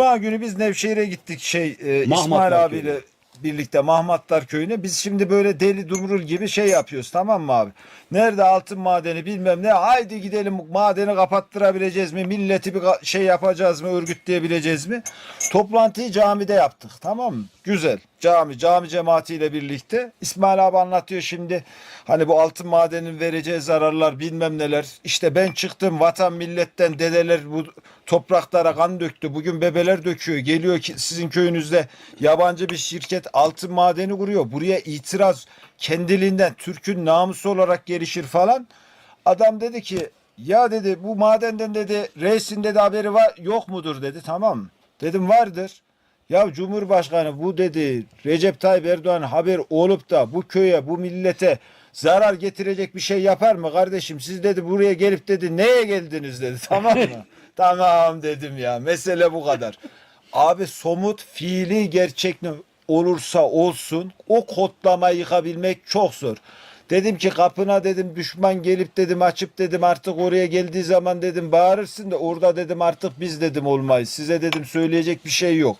Cuma günü biz Nevşehir'e gittik şey e, Mahmatlar İsmail abiyle köyüne. birlikte Mahmatlar köyüne. Biz şimdi böyle deli dumrul gibi şey yapıyoruz tamam mı abi? Nerede altın madeni bilmem ne. Haydi gidelim madeni kapattırabileceğiz mi? Milleti bir ka- şey yapacağız mı? Örgütleyebileceğiz mi? Toplantıyı camide yaptık tamam mı? Güzel. Cami, cami cemaatiyle birlikte. İsmail abi anlatıyor şimdi. Hani bu altın madenin vereceği zararlar bilmem neler. İşte ben çıktım vatan milletten dedeler bu topraklara kan döktü. Bugün bebeler döküyor. Geliyor ki sizin köyünüzde yabancı bir şirket altın madeni kuruyor. Buraya itiraz kendiliğinden Türk'ün namusu olarak gelişir falan. Adam dedi ki ya dedi bu madenden dedi reisin dedi haberi var yok mudur dedi tamam? Dedim vardır. Ya Cumhurbaşkanı bu dedi Recep Tayyip Erdoğan haber olup da bu köye bu millete zarar getirecek bir şey yapar mı kardeşim? Siz dedi buraya gelip dedi neye geldiniz dedi tamam mı? tamam dedim ya mesele bu kadar. Abi somut fiili gerçek ne olursa olsun o kodlamayı yıkabilmek çok zor. Dedim ki kapına dedim düşman gelip dedim açıp dedim artık oraya geldiği zaman dedim bağırırsın da orada dedim artık biz dedim olmayız. Size dedim söyleyecek bir şey yok.